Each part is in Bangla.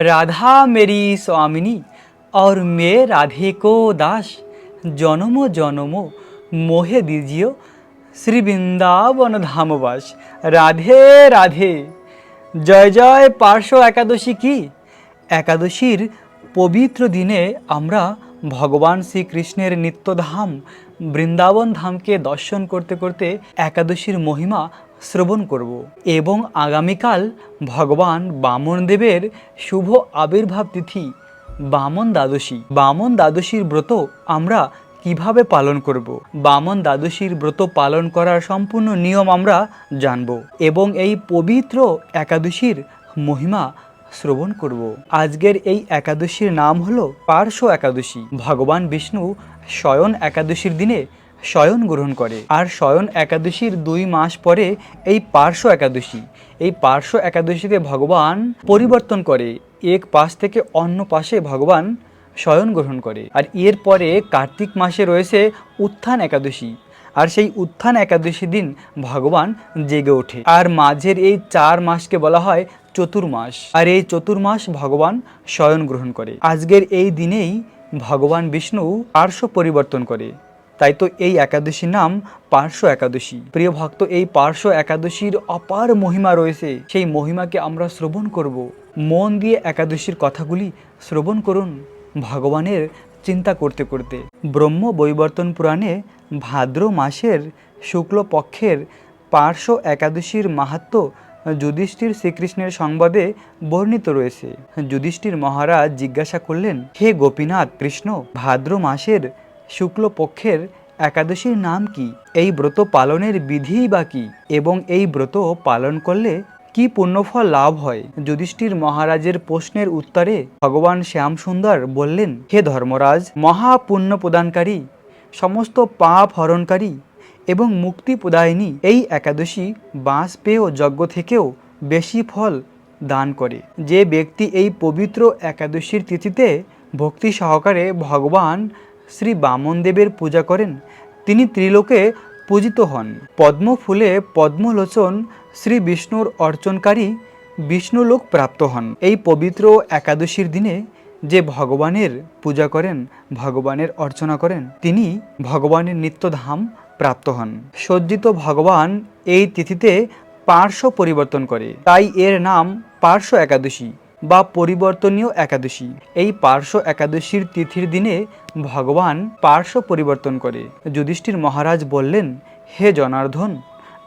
राधा मेरी स्वामिनी और मैं राधे को दास জনমো জনমো মোহে দিজিও শ্রী বৃন্দাবন ধামবাস রাধে রাধে জয় জয় পার্শ্ব একাদশী কি একাদশীর পবিত্র দিনে আমরা ভগবান শ্রীকৃষ্ণের নিত্যধাম বৃন্দাবন ধামকে দর্শন করতে করতে একাদশীর মহিমা শ্রবণ করব এবং আগামীকাল ভগবান বামনদেবের শুভ আবির্ভাব তিথি বামন দ্বাদশী। বামন দ্বাদশীর ব্রত আমরা কীভাবে পালন করব? বামন দ্বাদশীর ব্রত পালন করার সম্পূর্ণ নিয়ম আমরা জানব এবং এই পবিত্র একাদশীর মহিমা শ্রবণ করব। আজকের এই একাদশীর নাম হলো পার্শ্ব একাদশী। ভগবান বিষ্ণু শয়ন একাদশীর দিনে শয়ন গ্রহণ করে। আর শয়ন একাদশীর দুই মাস পরে এই পার্শ্ব একাদশী। এই পার্শ্ব একাদশীতে ভগবান পরিবর্তন করে। এক পাশ থেকে অন্য পাশে ভগবান শয়ন গ্রহণ করে। আর এর পরে কার্তিক মাসে রয়েছে উত্থান একাদশী। আর সেই উত্থান একাদশী দিন ভগবান জেগে ওঠে। আর মাঝের এই চার মাসকে বলা হয় চতুর্মাস। আর এই চতুর্মাস ভগবান শয়ন গ্রহণ করে। আজকের এই দিনেই ভগবান বিষ্ণু পার্শ্ব পরিবর্তন করে। তাই তো এই একাদশীর নাম পার্শ্ব একাদশী। প্রিয় ভক্ত, এই পার্শ্ব একাদশীর অপার মহিমা রয়েছে। সেই মহিমাকে আমরা শ্রবণ করব। মন দিয়ে একাদশীর কথাগুলি শ্রবণ করুন ভগবানের চিন্তা করতে করতে। ব্রহ্ম বৈবর্তন পুরাণে ভাদ্র মাসের শুক্ল পক্ষের পার্শ্ব একাদশীর মাহাত্ম যুধিষ্ঠির শ্রীকৃষ্ণের সংবাদে বর্ণিত রয়েছে। যুধিষ্ঠির মহারাজ জিজ্ঞাসা করলেন, হে গোপীনাথ কৃষ্ণ, ভাদ্র মাসের শুক্ল পক্ষের একাদশীর নাম কি? এই ব্রত পালনের বিধিই বা কি? এবং এই ব্রত পালন করলে কি পুণ্যফল লাভ হয়? যুধিষ্ঠির মহারাজের প্রশ্নের উত্তরে ভগবান শ্যাম সুন্দর বললেন, হে ধর্মরাজ মহাপুণ্য প্রদানকারী সমস্ত পাপ হরণকারী এবং মুক্তি প্রদায়িনী এই একাদশী বাঁশ পেয়েও যজ্ঞ থেকেও বেশি ফল দান করে। যে ব্যক্তি এই পবিত্র একাদশীর তিথিতে ভক্তি সহকারে ভগবান শ্রী বামনদেবের পূজা করেন, তিনি ত্রিলোকে পূজিত হন। পদ্ম ফুলে পদ্মলোচন শ্রী বিষ্ণুর অর্চনকারী বিষ্ণুলোক প্রাপ্ত হন। এই পবিত্র একাদশীর দিনে যে ভগবানের পূজা করেন, ভগবানের অর্চনা করেন, তিনি ভগবানের নিত্যধাম প্রাপ্ত হন। সজ্জিত ভগবান এই তিথিতে পার্শ্ব পরিবর্তন করে। তাই এর নাম পার্শ্ব একাদশী। বা পরিবর্তনীয় একাদশী। এই পার্শ্ব একাদশীর তিথির দিনে ভগবান পার্শ্ব পরিবর্তন করে। যুধিষ্ঠির মহারাজ বললেন, হে জনার্দন,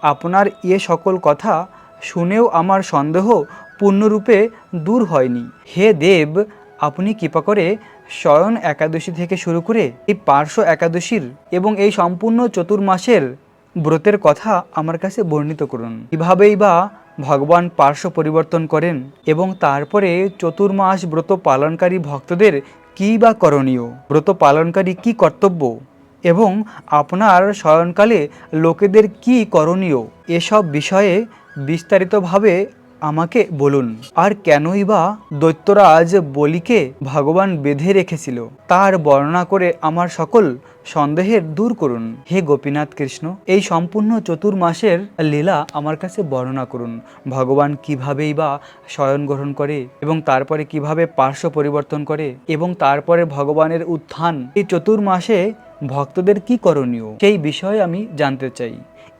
আপনার এ সকল কথা শুনেও আমার সন্দেহ পূর্ণরূপে দূর হয়নি। হে দেব, আপনি কৃপা করে শয়ন একাদশী থেকে শুরু করে এই পার্শ্ব একাদশীর এবং এই সম্পূর্ণ চতুর্মাসের ব্রতের কথা আমার কাছে বর্ণিত করুন। কীভাবেই বা ভগবান পার্শ্ব পরিবর্তন করেন এবং তারপরে চতুর্মাস ব্রত পালনকারী ভক্তদের কী বা করণীয়? ব্রত পালনকারী কি কর্তব্য? এবং আপনার শয়নকালে লোকেদের কি করণীয়? এসব বিষয়ে বিস্তারিতভাবে আমাকে বলুন, আর কেনই বা দৈত্যরাজ বলিকে ভগবান বেঁধে রেখেছিল? তার বর্ণনা করে আমার সকল সন্দেহের দূর করুন। হে গোপীনাথ কৃষ্ণ, এই সম্পূর্ণ চতুর্মাসের লীলা আমার কাছে বর্ণনা করুন। ভগবান কিভাবেই বা শয়ন গ্রহণ করে এবং তারপরে কীভাবে পার্শ্ব পরিবর্তন করে এবং তারপরে ভগবানের উত্থান, এই চতুর্মাসে ভক্তদের কি করণীয়? সেই বিষয়ে আমি জানতে চাই।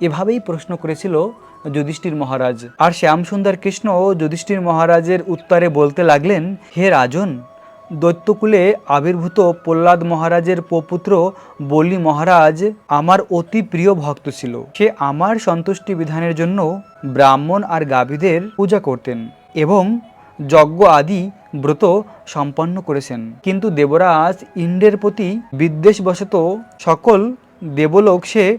এভাবেই প্রশ্ন করেছিল যুধিষ্ঠির মহারাজ। আর শ্যামসুন্দর কৃষ্ণ যুধিষ্ঠির মহারাজের উত্তরে বলতে লাগলেন, হে রাজন, দৈত্যকুলে আবির্ভূত প্রহ্লাদ মহারাজের পপুত্র বলি মহারাজ আমার অতি প্রিয় ভক্ত ছিল। সে আমার সন্তুষ্টি বিধানের জন্য ব্রাহ্মণ আর গাভীদের পূজা করতেন এবং যজ্ঞ আদি ব্রত সম্পন্ন করেছেন। কিন্তু দেবরাজ ইন্দ্রের প্রতি বিদ্বেষবশত সকল দেবলোক সে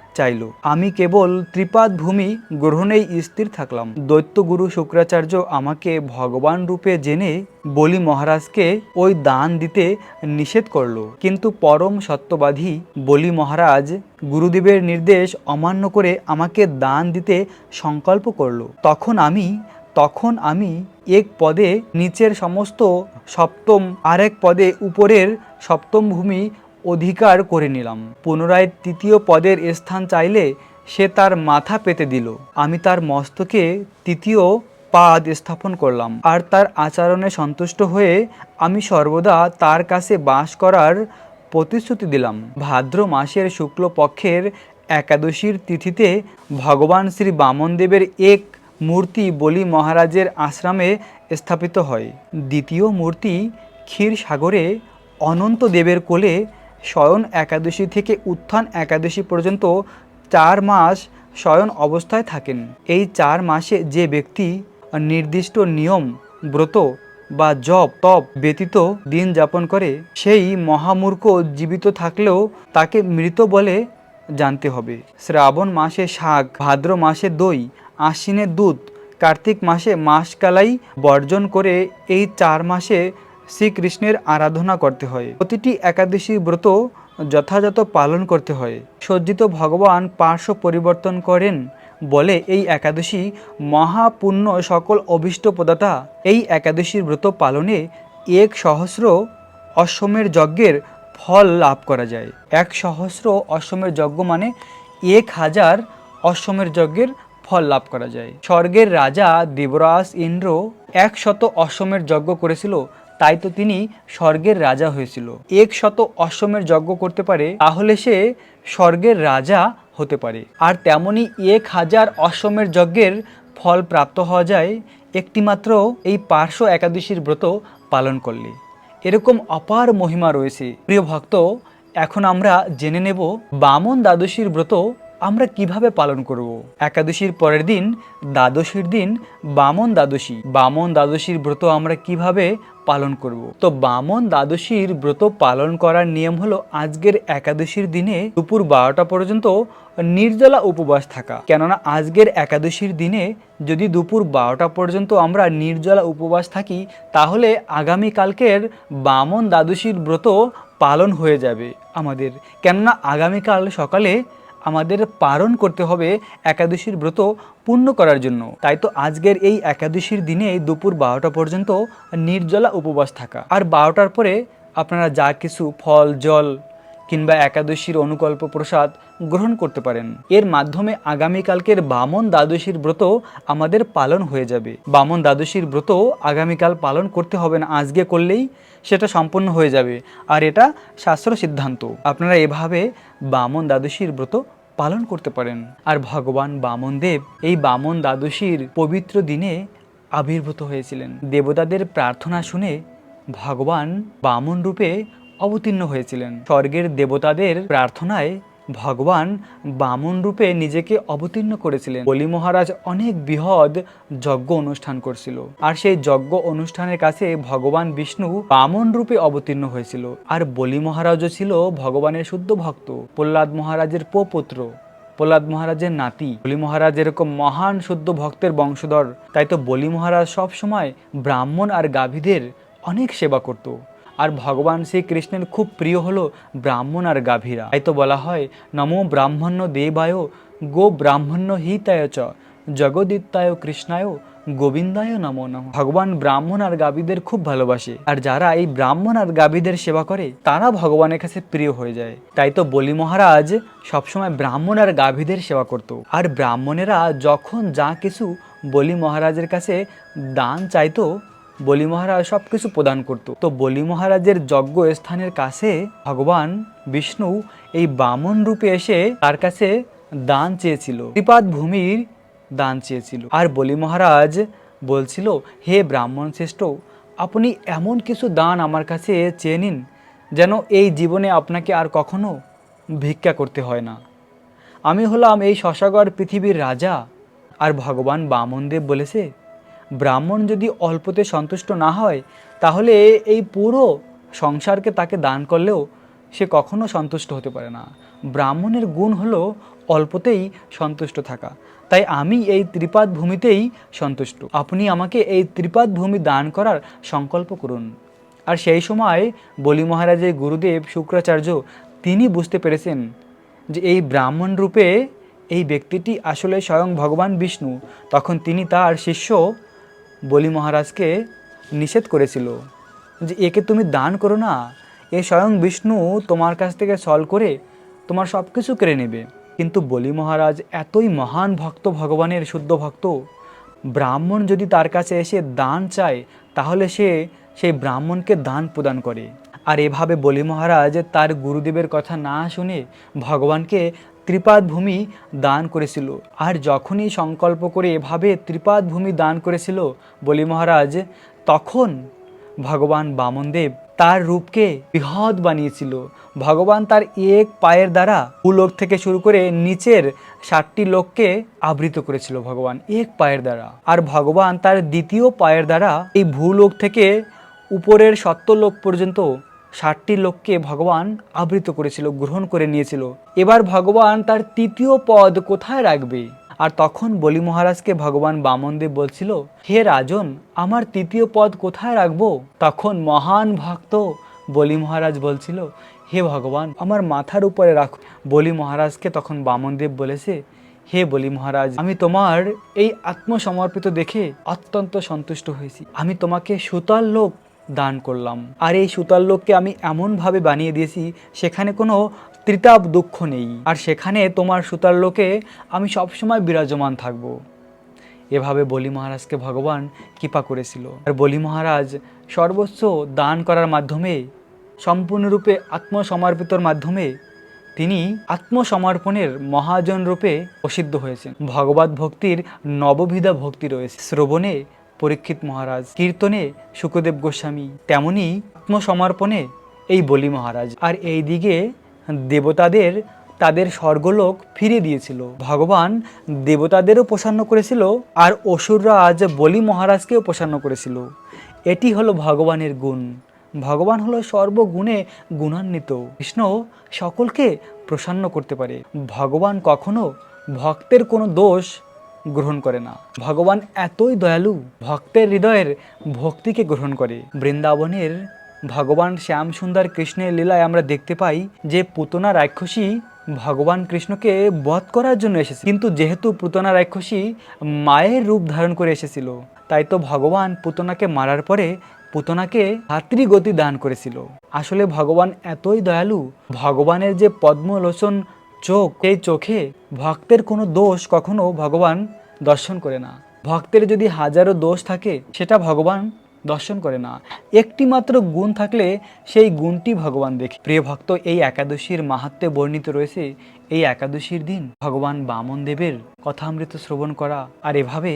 চাইল। আমি কেবল ত্রিপাদ ভূমি গ্রহণেই স্থির থাকলাম। দৈত্যগুরু শুক্রাচার্য আমাকে ভগবান রূপে জেনে বলি মহারাজকে ওই দান দিতে নিষেধ করল। কিন্তু পরম সত্যবাদী বলি মহারাজ গুরুদেবের নির্দেশ অমান্য করে আমাকে দান দিতে সংকল্প করল। তখন আমি তখন আমি এক পদে নিচের সমস্ত সপ্তম, আরেক পদে উপরের সপ্তম ভূমি অধিকার করে নিলাম। পুনরায় তৃতীয় পদের স্থান চাইলে সে তার মাথা পেতে দিল। আমি তার মস্তকে তৃতীয় পাদ স্থাপন করলাম আর তার আচরণে সন্তুষ্ট হয়ে আমি সর্বদা তার কাছে বাস করার প্রতিশ্রুতি দিলাম। ভাদ্র মাসের শুক্লপক্ষের একাদশীর তিথিতে ভগবান শ্রী বামনদেবের এক মূর্তি বলি মহারাজের আশ্রমে স্থাপিত হয়। দ্বিতীয় মূর্তি ক্ষীর সাগরে অনন্ত দেবের কোলে শয়ন একাদশী থেকে উত্থান একাদশী পর্যন্ত চার মাস শয়ন অবস্থায় থাকেন। এই চার মাসে যে ব্যক্তি নির্দিষ্ট নিয়ম, ব্রত বা জপ, তপ ব্যতীত দিন যাপন করে, সেই মহামূর্খ জীবিত থাকলেও তাকে মৃত বলে জানতে হবে। শ্রাবণ মাসে শাক, ভাদ্র মাসে দই আশ্বিনে দুধ, কার্তিক মাসে মাসকালাই বর্জন করে এই চার মাসে শ্রীকৃষ্ণের আরাধনা করতে হয়। প্রতিটি একাদশী ব্রত যথাযথ পালন করতে হয়। সজ্জিত ভগবান পার্শ্ব পরিবর্তন করেন বলে এই একাদশী মহাপুণ্য সকল অভীষ্ট প্রদাতা এই একাদশীর ব্রত পালনে এক সহস্র অশ্বমের যজ্ঞের ফল লাভ করা যায়। এক সহস্র অশ্বমের যজ্ঞ মানে এক হাজার অশ্বমের যজ্ঞের ফল লাভ করা যায়। স্বর্গের রাজা দেবরাজ ইন্দ্র এক শত অশ্বমের যজ্ঞ করেছিল তাই তো তিনি স্বর্গের রাজা হয়েছিল। এক শত অশ্বমের যজ্ঞ করতে পারে, তাহলে সে স্বর্গের রাজা হতে পারে। আর তেমনি এক হাজার অশ্বমের যজ্ঞের ফল প্রাপ্ত হওয়া যায়, একটিমাত্র এই পার্শ্ব একাদশীর ব্রত পালন করলে। এরকম অপার মহিমা রয়েছে। প্রিয় ভক্ত, এখন আমরা জেনে নেব বামন দ্বাদশীর ব্রত আমরা কীভাবে পালন করব। একাদশীর পরের দিন, দ্বাদশীর দিন বামন দ্বাদশী। বামন দ্বাদশীর ব্রত আমরা কীভাবে পালন করব। তো বামন দ্বাদশীর ব্রত পালন করার নিয়ম হলো আজকের একাদশীর দিনে দুপুর বারোটা পর্যন্ত নির্জলা উপবাস থাকা। কেননা আজকের একাদশীর দিনে যদি দুপুর বারোটা পর্যন্ত আমরা নির্জলা উপবাস থাকি, তাহলে আগামীকালকের বামন দ্বাদশীর ব্রত পালন হয়ে যাবে আমাদের। কেননা আগামীকাল সকালে আমাদের পালন করতে হবে একাদশীর ব্রত পূর্ণ করার জন্য। তাই তো আজকের এই একাদশীর দিনে দুপুর বারোটা পর্যন্ত নির্জলা উপবাস থাকা। আর বারোটার পরে আপনারা যা কিছু ফল, জল কিংবা একাদশীর অনুকল্প প্রসাদ গ্রহণ করতে পারেন। এর মাধ্যমে আগামীকালকের বামন দ্বাদশীর ব্রত আমাদের পালন হয়ে যাবে। বামন দ্বাদশীর ব্রত আগামীকাল পালন করতে হবে না, আজকে করলেই সেটা সম্পন্ন হয়ে যাবে। আর এটা শাস্ত্র সিদ্ধান্ত। আপনারা এভাবে বামন দ্বাদশীর ব্রত পালন করতে পারেন। আর ভগবান বামন দেব এই বামন দ্বাদশীর পবিত্র দিনে আবির্ভূত হয়েছিলেন। দেবতাদের প্রার্থনা শুনে ভগবান বামন রূপে অবতীর্ণ হয়েছিলেন। স্বর্গের দেবতাদের প্রার্থনায় ভগবান বামন রূপে নিজেকে অবতীর্ণ করেছিলেন। বলি মহারাজ অনেক বৃহৎ যজ্ঞ অনুষ্ঠান করছিল। আর সেই যজ্ঞ অনুষ্ঠানের কাছে ভগবান বিষ্ণু বামন রূপে অবতীর্ণ হয়েছিল। আর বলি মহারাজও ছিল ভগবানের শুদ্ধ ভক্ত। প্রহ্লাদ মহারাজের পোপুত্র প্রহ্লাদ মহারাজের নাতি। বলি মহারাজ এরকম মহান শুদ্ধ ভক্তের বংশধর। তাই তো বলি মহারাজ সবসময় ব্রাহ্মণ আর গাভীদের অনেক সেবা করত। আর ভগবান শ্রীকৃষ্ণের খুব প্রিয় হলো ব্রাহ্মণ আর গাভীরা। তাই তো বলা হয়, নমো ব্রাহ্মণ্য দেবায় গো ব্রাহ্মণ্য হিতায় চ জগদিত্যায় কৃষ্ণায় গোবিন্দায় নমো নম। ভগবান ব্রাহ্মণ আর গাভীদের খুব ভালোবাসে। আর যারা এই ব্রাহ্মণ আর গাভীদের সেবা করে, তারা ভগবানের কাছে প্রিয় হয়ে যায়। তাই তো বলি মহারাজ, সবসময় ব্রাহ্মণ আর গাভীদের সেবা করত। আর ব্রাহ্মণেরা যখন যা কিছু বলি মহারাজের কাছে দান চাইতো বলি মহারাজ সব কিছু প্রদান করত। তো বলি মহারাজের যজ্ঞ স্থানের কাছে ভগবান বিষ্ণু এই বামন রূপে এসে তার কাছে দান চেয়েছিল। ত্রিপাদ ভূমির দান চেয়েছিল। আর বলি মহারাজ বলছিল, হে ব্রাহ্মণ শ্রেষ্ঠ, আপনি এমন কিছু দান আমার কাছে চেয়ে নিন, যেন এই জীবনে আপনাকে আর কখনো ভিক্ষা করতে হয় না। আমি হলাম এই শশাগর পৃথিবীর রাজা। আর ভগবান বামনদেব বলেছে ব্রাহ্মণ যদি অল্পতে সন্তুষ্ট না হয়, তাহলে এই পুরো সংসারকে তাকে দান করলেও সে কখনো সন্তুষ্ট হতে পারে না। ব্রাহ্মণের গুণ হলো অল্পতেই সন্তুষ্ট থাকা। তাই আমি এই ত্রিপাদ ভূমিতেই সন্তুষ্ট। আপনি আমাকে এই ত্রিপাদ ভূমি দান করার সংকল্প করুন। আর সেই সময় বলি মহারাজের গুরুদেব শুক্রাচার্য, তিনি বুঝতে পেরেছেন যে এই ব্রাহ্মণ রূপে এই ব্যক্তিটি আসলে স্বয়ং ভগবান বিষ্ণু। তখন তিনি তার শিষ্য বলি মহারাজকে নিষেধ করেছিল যে, একে তুমি দান করো না, এ স্বয়ং বিষ্ণু তোমার কাছ থেকে সল করে তোমার সব কিছু কেড়ে নেবে। কিন্তু বলি মহারাজ, এতই মহান ভক্ত, ভগবানের শুদ্ধ ভক্ত, ব্রাহ্মণ যদি তার কাছে এসে দান চায়, তাহলে সে সেই ব্রাহ্মণকে দান প্রদান করে। আর এভাবে বলি মহারাজ, তার গুরুদেবের কথা না শুনে ভগবানকে ত্রিপাদ ভূমি দান করেছিল। আর যখনই সংকল্প করে এভাবে ত্রিপাদ ভূমি দান করেছিল বলি মহারাজ, তখন ভগবান বামনদেব তার রূপকে বৃহৎ বানিয়েছিল। ভগবান তার এক পায়ের দ্বারা ভূলোক থেকে শুরু করে নিচের ষাটটি লোককে আবৃত করেছিল ভগবান, এক পায়ের দ্বারা। আর ভগবান তার দ্বিতীয় পায়ের দ্বারা এই ভূলোক থেকে উপরের সত্যলোক পর্যন্ত ষাটটি লোককে ভগবান আবৃত করেছিল, গ্রহণ করে নিয়েছিল। এবার ভগবান তার তৃতীয় পদ কোথায় রাখবে? আর তখন বলি মহারাজকে ভগবান বামনদেব বলছিল, হে রাজন, আমার তৃতীয় পদ কোথায় রাখব? তখন মহান ভক্ত বলি মহারাজ বলছিল, হে ভগবান, আমার মাথার উপরে রাখো। বলি মহারাজকে তখন বামনদেব বলেছে, হে বলি মহারাজ, আমি তোমার এই আত্মসমর্পিত দেখে অত্যন্ত সন্তুষ্ট হয়েছি। আমি তোমাকে সুতার লোক দান করলাম। আর এই সুতাল লোককে আমি এমনভাবে বানিয়ে দিয়েছি, সেখানে কোনো ত্রিতাপ দুঃখ নেই। আর সেখানে তোমার সুতার লোকে আমি সবসময় বিরাজমান থাকব। এভাবে বলি মহারাজকে ভগবান কৃপা করেছিল। আর বলি মহারাজ, সর্বোচ্চ দান করার মাধ্যমে, সম্পূর্ণরূপে আত্মসমর্পিতর মাধ্যমে, তিনি আত্মসমর্পণের মহাজন রূপে প্রসিদ্ধ হয়েছেন। ভগবত ভক্তির নববিধা ভক্তি রয়েছে। শ্রবণে পরীক্ষিত মহারাজ। কীর্তনে সুখদেব গোস্বামী, তেমনি আত্মসমর্পণে এই বলি মহারাজ। আর এই দিকে দেবতাদের, তাদের স্বর্গলোক ফিরে দিয়েছিল। ভগবান দেবতাদেরও প্রসন্ন করেছিল, আর অসুররা আজ বলি মহারাজকেও প্রসন্ন করেছিল। এটি হলো ভগবানের গুণ। ভগবান হলো সর্বগুণে গুণান্বিত। কৃষ্ণ সকলকে প্রসন্ন করতে পারে। ভগবান কখনো ভক্তের কোনো দোষ গ্রহণ করে না। ভগবান এতই দয়ালু, ভক্তের হৃদয়ের ভক্তিকে গ্রহণ করে। বৃন্দাবনের ভগবান শ্যাম সুন্দর কৃষ্ণের লীলায় আমরা দেখতে পাই যে পুতনা রাক্ষসী ভগবান কৃষ্ণকে বধ করার জন্য এসেছে কিন্তু যেহেতু পুতনা রাক্ষসী মায়ের রূপ ধারণ করে এসেছিল, তাই তো ভগবান পুতনাকে মারার পরে পুতনাকে ভাতৃগতি দান করেছিল। আসলে ভগবান এতই দয়ালু, ভগবানের যে পদ্মলোচন চোখ, এই চোখে ভক্তের কোনো দোষ কখনো ভগবান দর্শন করে না। ভক্তের যদি হাজারো দোষ থাকে, সেটা ভগবান দর্শন করে না। একটি মাত্র গুণ থাকলে সেই গুণটি ভগবান দেখে। প্রিয় ভক্ত, এই একাদশীর মাহাত্মে বর্ণিত রয়েছে, এই একাদশীর দিন ভগবান বামন দেবের কথামৃত শ্রবণ করা। আর এভাবে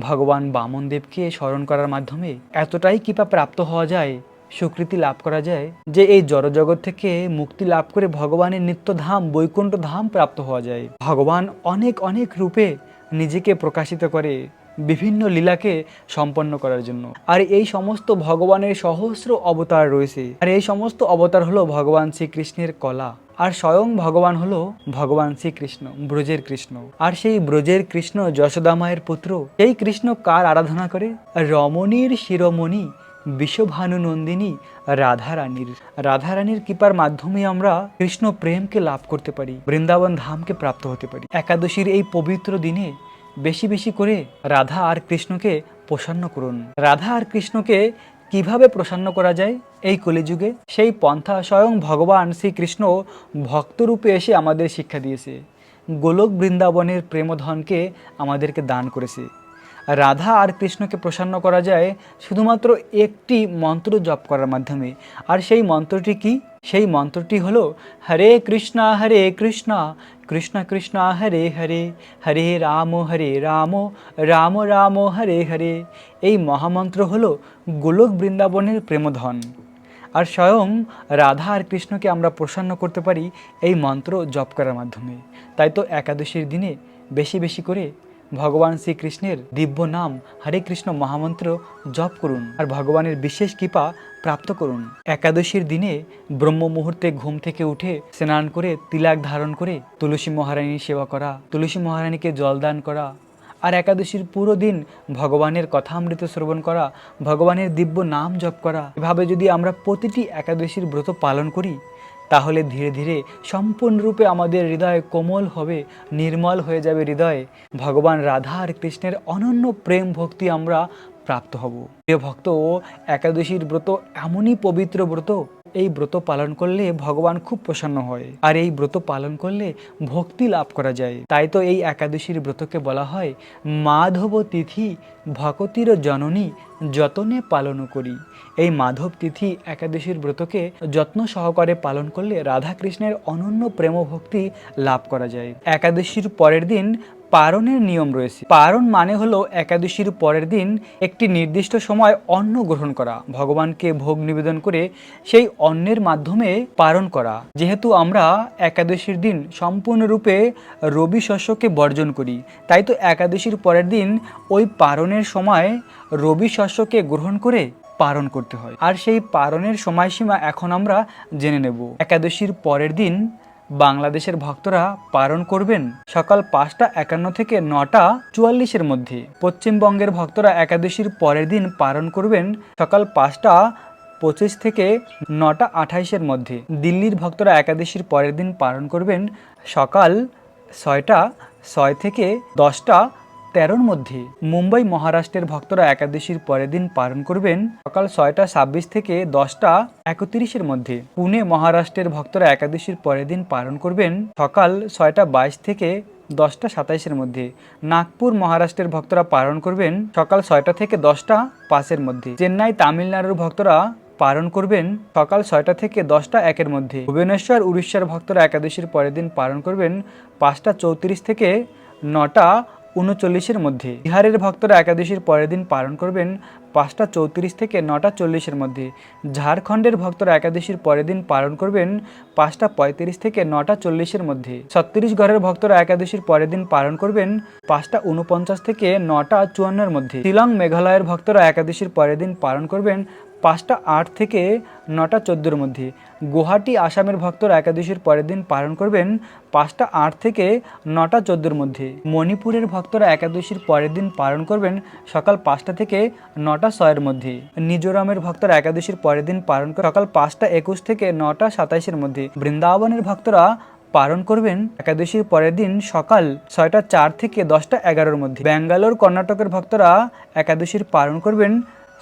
ভগবান বামন দেবকে স্মরণ করার মাধ্যমে এতটাই কৃপা প্রাপ্ত হওয়া যায় স্বীকৃতি লাভ করা যায় যে এই জড়জগৎ থেকে মুক্তি লাভ করে ভগবানের নিত্য ধাম বৈকুণ্ঠ ধাম প্রাপ্ত হওয়া যায়। ভগবান অনেক অনেক রূপে নিজেকে প্রকাশিত করে বিভিন্ন লীলাকে সম্পন্ন করার জন্য। আর এই সমস্ত ভগবানের সহস্র অবতার রয়েছে। আর এই সমস্ত অবতার হলো ভগবান শ্রীকৃষ্ণের কলা। আর স্বয়ং ভগবান হলো ভগবান শ্রীকৃষ্ণ, ব্রজের কৃষ্ণ। আর সেই ব্রজের কৃষ্ণ যশোদা মায়ের পুত্র, এই কৃষ্ণ কার আরাধনা করে? রমণীর শিরোমণি বিশ্বভানু নন্দিনী রাধারানীর। রাধারানীর কৃপার মাধ্যমে আমরা কৃষ্ণ প্রেমকে লাভ করতে পারি, বৃন্দাবন ধামকে প্রাপ্ত হতে পারি। একাদশীর এই পবিত্র দিনে বেশি বেশি করে রাধা আর কৃষ্ণকে প্রসন্ন করুন। রাধা আর কৃষ্ণকে কীভাবে প্রসন্ন করা যায়? এই কলিযুগে সেই পন্থা স্বয়ং ভগবান শ্রীকৃষ্ণ ভক্তরূপে এসে আমাদের শিক্ষা দিয়েছে। গোলক বৃন্দাবনের প্রেমধনকে আমাদেরকে দান করেছে। রাধা আর কৃষ্ণকে প্রসন্ন করা যায় শুধুমাত্র একটি মন্ত্র জপ করার মাধ্যমে। আর সেই মন্ত্রটি কি? সেই মন্ত্রটি হলো, হরে কৃষ্ণা হরে কৃষ্ণা, কৃষ্ণ কৃষ্ণ, হরে হরে হরে রাম হরে রাম রাম রাম, হরে হরে। এই মহামন্ত্র হলো গোলক বৃন্দাবনের প্রেমধন। আর স্বয়ং রাধা আর কৃষ্ণকে আমরা প্রসন্ন করতে পারি এই মন্ত্র জপ করার মাধ্যমে। তাই তো একাদশীর দিনে বেশি বেশি করে ভগবান শ্রীকৃষ্ণের দিব্য নাম হরে কৃষ্ণ মহামন্ত্র জপ করুন আর ভগবানের বিশেষ কৃপা প্রাপ্ত করুন। একাদশীর দিনে ব্রহ্ম মুহূর্তে ঘুম থেকে উঠে স্নান করে তিলাক ধারণ করে তুলসী মহারানীর সেবা করা, তুলসী মহারানীকে জলদান করা আর একাদশীর পুরো দিন ভগবানের কথা কথামৃত শ্রবণ করা, ভগবানের দিব্য নাম জপ করা। এভাবে যদি আমরা প্রতিটি একাদশীর ব্রত পালন করি তাহলে ধীরে ধীরে সম্পূর্ণরূপে আমাদের হৃদয় কোমল হবে, নির্মল হয়ে যাবে হৃদয়। ভগবান রাধা আর কৃষ্ণের অনন্য প্রেম ভক্তি আমরা প্রাপ্ত হব। প্রিয় ভক্ত, একাদশীর ব্রত এমনই পবিত্র ব্রত, এই ব্রত পালন করলে ভগবান খুব প্রসন্ন হয়। আর এই ব্রত পালন করলে ভক্তি লাভ করা যায়। তাই তো এই একাদশীর ব্রতকে বলা হয় মাধব তিথি ভকতির জননী যতনে পালন করি। এই মাধব তিথি একাদশীর ব্রতকে যত্ন সহকারে পালন করলে রাধা কৃষ্ণের অনন্য প্রেম ভক্তি লাভ করা যায়। একাদশীর পরের দিন পারণের নিয়ম রয়েছে। পারণ মানে হলো একাদশীর পরের দিন একটি নির্দিষ্ট সময় অন্ন গ্রহণ করা। ভগবানকে ভোগ নিবেদন করে সেই অন্নের মাধ্যমে পারণ করা। যেহেতু আমরা একাদশীর দিন সম্পূর্ণরূপে রবি শস্যকে বর্জন করি, তাই তো একাদশীর পরের দিন ওই পারণের সময় রবি শস্যকে গ্রহণ করে পালন করতে হয়। আর সেই পারণের সময়সীমা এখন আমরা জেনে নেব। একাদশীর পরের দিন বাংলাদেশের ভক্তরা পালন করবেন সকাল পাঁচটা একান্ন থেকে নটা চুয়াল্লিশের মধ্যে। পশ্চিমবঙ্গের ভক্তরা একাদশীর পরের দিন পালন করবেন সকাল পাঁচটা পঁচিশ থেকে নটা আঠাইশের মধ্যে। দিল্লির ভক্তরা একাদশীর পরের দিন পালন করবেন সকাল ছয়টা, ছয় থেকে দশটা তেরোর মধ্যে মুম্বাই মহারাষ্ট্রের ভক্তরা একাদশীর পরের দিন পালন করবেন সকাল ছয়টা ছাব্বিশ থেকে দশটা একত্রিশের মধ্যে। পুনে মহারাষ্ট্রের ভক্তরা একাদশীর পরের দিন পালন করবেন সকাল ছয়টা বাইশ থেকে দশটা সাতাইশের মধ্যে। নাগপুর মহারাষ্ট্রের ভক্তরা পালন করবেন সকাল ছয়টা থেকে দশটা পাঁচের মধ্যে। চেন্নাই তামিলনাড়ুর ভক্তরা পালন করবেন সকাল ছয়টা থেকে দশটা একের মধ্যে। ভুবনেশ্বর, উড়িষ্যার ভক্তরা একাদশীর পরের দিন পালন করবেন পাঁচটা চৌত্রিশ থেকে নটা উনচল্লিশের মধ্যে। বিহারের ভক্তরা একাদশীর পরের দিন পালন করবেন পাঁচটা চৌত্রিশ থেকে নটা চল্লিশের মধ্যে। ঝাড়খণ্ডের ভক্তরা একাদশীর পরের দিন পালন করবেন পাঁচটা পঁয়ত্রিশ থেকে নটা চল্লিশের মধ্যে। ছত্তিশগড়ের ভক্তরা একাদশীর পরের দিন পালন করবেন পাঁচটা উনপঞ্চাশ থেকে নটা চুয়ান্নর মধ্যে। শিলং, মেঘালয়ের ভক্তরা একাদশীর পরের দিন পালন করবেন পাঁচটা আট থেকে নটা চোদ্দোর মধ্যে। গুয়াহাটি আসামের ভক্তরা একাদশীর পরের দিন পালন করবেন পাঁচটা আট থেকে নটা চোদ্দোর মধ্যে। মণিপুরের ভক্তরা একাদশীর পরের দিন পালন করবেন সকাল পাঁচটা থেকে নটা ছয়ের মধ্যে। মিজোরামের ভক্তরা একাদশীর পরের দিন পালন সকাল পাঁচটা একুশ থেকে নটা সাতাইশের মধ্যে। বৃন্দাবনের ভক্তরা পালন করবেন একাদশীর পরের দিন সকাল ছয়টা চার থেকে দশটা এগারোর মধ্যে। ব্যাঙ্গালোর, কর্ণাটকের ভক্তরা একাদশীর পালন করবেন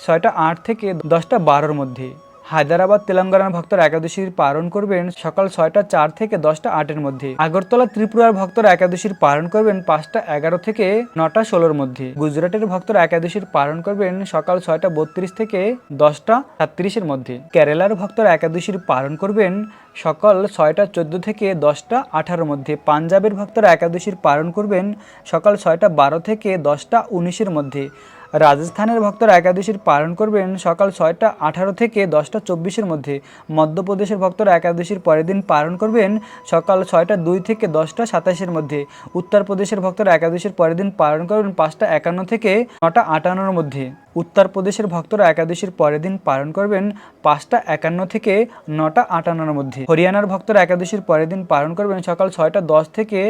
ছয়টা আট থেকে দশটা বারোর মধ্যে। হায়দ্রাবাদ তেলেঙ্গানার ভক্তরা একাদশীর পালন করবেন সকাল ছয়টা চার থেকে দশটা আটের মধ্যে। আগরতলা, ত্রিপুরার ভক্তরা একাদশীর পালন করবেন পাঁচটা এগারো থেকে নটা ষোলোর মধ্যে। গুজরাটের ভক্তরা একাদশীর পালন করবেন সকাল ছয়টা বত্রিশ থেকে দশটা সাতত্রিশের মধ্যে। কেরালার ভক্তরা একাদশীর পালন করবেন সকাল ছয়টা চোদ্দ থেকে দশটা আঠারোর মধ্যে। পাঞ্জাবের ভক্তরা একাদশীর পালন করবেন সকাল ছয়টা বারো থেকে দশটা উনিশের মধ্যে। রাজস্থানের ভক্তরা একাদশীর পালন করবেন সকাল ছয়টা আঠারো থেকে দশটা চব্বিশের মধ্যে। মধ্যপ্রদেশের ভক্তরা একাদশীর পরের দিন পালন করবেন সকাল ছয়টা দুই থেকে দশটা সাতাশের মধ্যে। উত্তরপ্রদেশের ভক্তরা একাদশীর পরের দিন পালন করবেন পাঁচটা একান্ন থেকে নটা আটান্নর মধ্যে। উত্তরপ্রদেশের ভক্তরা একাদশীর পরের দিন পালন করবেন পাঁচটা একান্ন থেকে নটা আটান্নর মধ্যে। হরিয়ানার ভক্তরা একাদশীর পরের দিন পালন করবেন সকাল ছয়টা দশ থেকে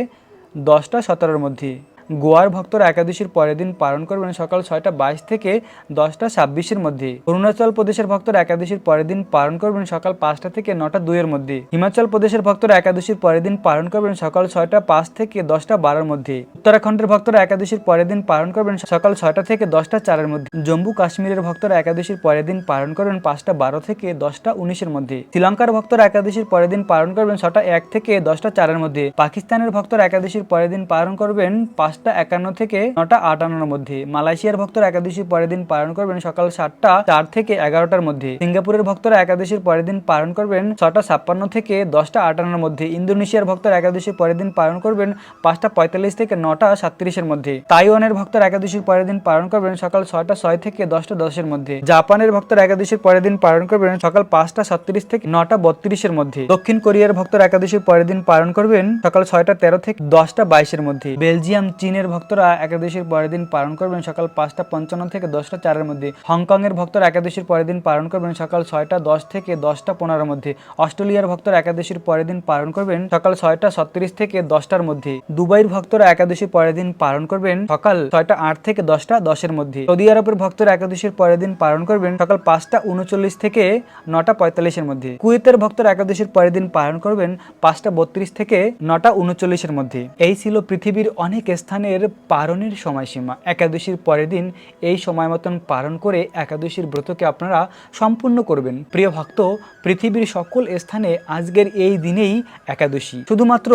দশটা সতেরোর মধ্যে। গোয়ার ভক্তরা একাদশীর পরের দিন পালন করবেন সকাল ছয়টা বাইশ থেকে দশটা ছাব্বিশের মধ্যে। অরুণাচল প্রদেশের ভক্তরা একাদশীর পরের দিন পালন করবেন সকাল পাঁচটা থেকে নটা দুইয়ের মধ্যে। হিমাচল প্রদেশের ভক্তরা একাদশীর পরের দিন পালন করবেন সকাল ছয়টা পাঁচ থেকে দশটা বারোর মধ্যে। উত্তরাখণ্ডের ভক্তরা একাদশীর পরের দিন পালন করবেন সকাল ছয়টা থেকে দশটা চারের মধ্যে। জম্মু কাশ্মীরের ভক্তরা একাদশীর পরের দিন পালন করবেন পাঁচটা বারো থেকে দশটা উনিশের মধ্যে। শ্রীলঙ্কার ভক্তরা একাদশীর পরের দিন পালন করবেন ছটা এক থেকে দশটা চারের মধ্যে। পাকিস্তানের ভক্তরা একাদশীর পরের দিন পালন করবেন পাঁচটা একান্ন থেকে নটা আটান্নর মধ্যে। মালয়েশিয়ার ভক্তরা একাদশীর পরের দিন পালন করবেন সকাল সাতটা চার থেকে এগারোটার মধ্যে। সিঙ্গাপুরের ভক্তরা একাদশীর পরের দিন পালন করবেন ছটা ছাপ্পান্ন থেকে দশটা আটান্নর মধ্যে। ইন্দোনেশিয়ার ভক্তরা একাদশীর পরের দিন পালন করবেন পাঁচটা পঁয়তাল্লিশ থেকে নটা সাতত্রিশের মধ্যে। তাইওয়ানের ভক্তরা একাদশীর পরের দিন পালন করবেন সকাল ছয়টা ছয় থেকে দশটা দশের মধ্যে। জাপানের ভক্তরা একাদশীর পরের দিন পালন করবেন সকাল পাঁচটা সাতত্রিশ থেকে নটা বত্রিশের মধ্যে। দক্ষিণ কোরিয়ার ভক্তরা একাদশীর পরের দিন পালন করবেন সকাল ছয়টা তেরো থেকে দশটা বাইশের মধ্যে। বেলজিয়াম, চীন চীনের ভক্তরা একাদশীর পরের দিন পালন করবেন সকাল পাঁচটা পঞ্চান্ন থেকে দশটা চারের মধ্যে। হংকংয়ের ভক্তরা একাদশীর পরের দিন পালন করবেন সকাল ছয়টা দশ থেকে দশটা পনেরোর মধ্যে। অস্ট্রেলিয়ার ভক্তরা একাদশীর পরের দিন পালন করবেন সকাল ছয়টা ছত্রিশ থেকে দশটার মধ্যে। দুবাইয়ের ভক্তরা একাদশীর পরের দিন পালন করবেন সকাল ছয়টা আট থেকে দশটা দশের মধ্যে। সৌদি আরবের ভক্তরা একাদশীর পরের দিন পালন করবেন সকাল পাঁচটা উনচল্লিশ থেকে নটা পঁয়তাল্লিশের মধ্যে। কুয়েতের ভক্তরা একাদশীর পরের দিন পালন করবেন পাঁচটা বত্রিশ থেকে নটা উনচল্লিশের মধ্যে। এই ছিল পৃথিবীর অনেক স্থানের পালনের সময়সীমা। একাদশীর পরের দিন এই সময় মতন পালন করে একাদশীর ব্রতকে আপনারা সম্পূর্ণ করবেন। প্রিয় ভক্ত, পৃথিবীর সকল স্থানে আজকের এই দিনেই একাদশী। শুধুমাত্র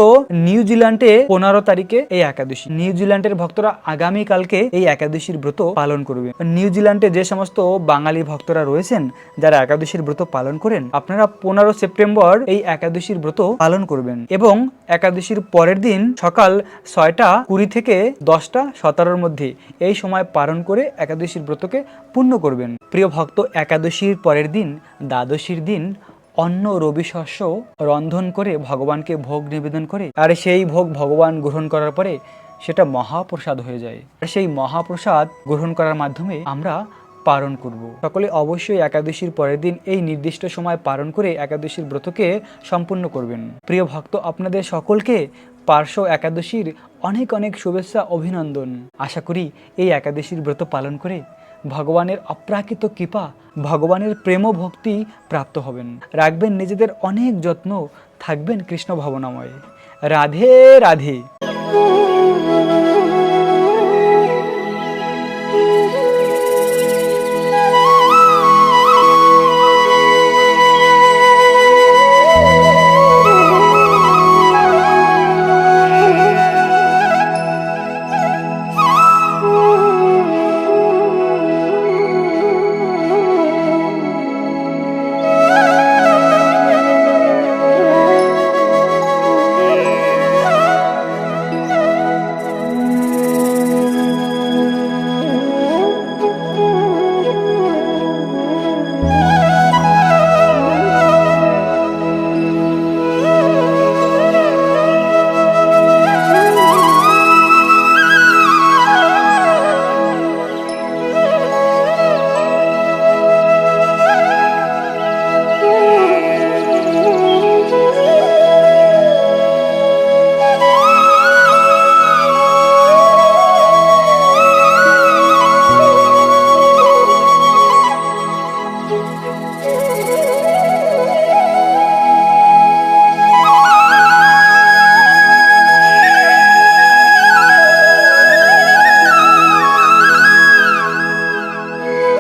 নিউজিল্যান্ডে পনেরো তারিখে এই একাদশী। নিউজিল্যান্ডের ভক্তরা আগামী কালকে এই একাদশীর ব্রত পালন করবে। নিউজিল্যান্ডে যে সমস্ত বাঙালি ভক্তরা রয়েছেন, যারা একাদশীর ব্রত পালন করেন, আপনারা পনেরো সেপ্টেম্বর এই একাদশীর ব্রত পালন করবেন। এবং একাদশীর পরের দিন সকাল ছয়টা কুড়ি থেকে দশটা সতেরোর মধ্যে এই সময় পালন করে একাদশীর ব্রতকে পূর্ণ করবেন। প্রিয় ভক্ত, একাদশীর পরের দিন, দ্বাদশীর দিন অন্য রবি শস্য রন্ধন করে ভগবানকে ভোগ নিবেদন করে, আর সেই ভোগ ভগবান গ্রহণ করার পরে সেটা মহাপ্রসাদ হয়ে যায়। আর সেই মহাপ্রসাদ গ্রহণ করার মাধ্যমে আমরা পালন করব। সকলে অবশ্যই একাদশীর পরের দিন এই নির্দিষ্ট সময় পালন করে একাদশীর ব্রতকে সম্পূর্ণ করবেন। প্রিয় ভক্ত, আপনাদের সকলকে পার্শ্ব একাদশীর অনেক অনেক শুভেচ্ছা, অভিনন্দন। আশা করি এই একাদশীর ব্রত পালন করে ভগবানের অপ্রাকৃত কৃপা, ভগবানের প্রেম ভক্তি প্রাপ্ত হবেন। রাখবেন নিজেদের অনেক যত্ন, থাকবেন কৃষ্ণ ভবনাময়। রাধে রাধে।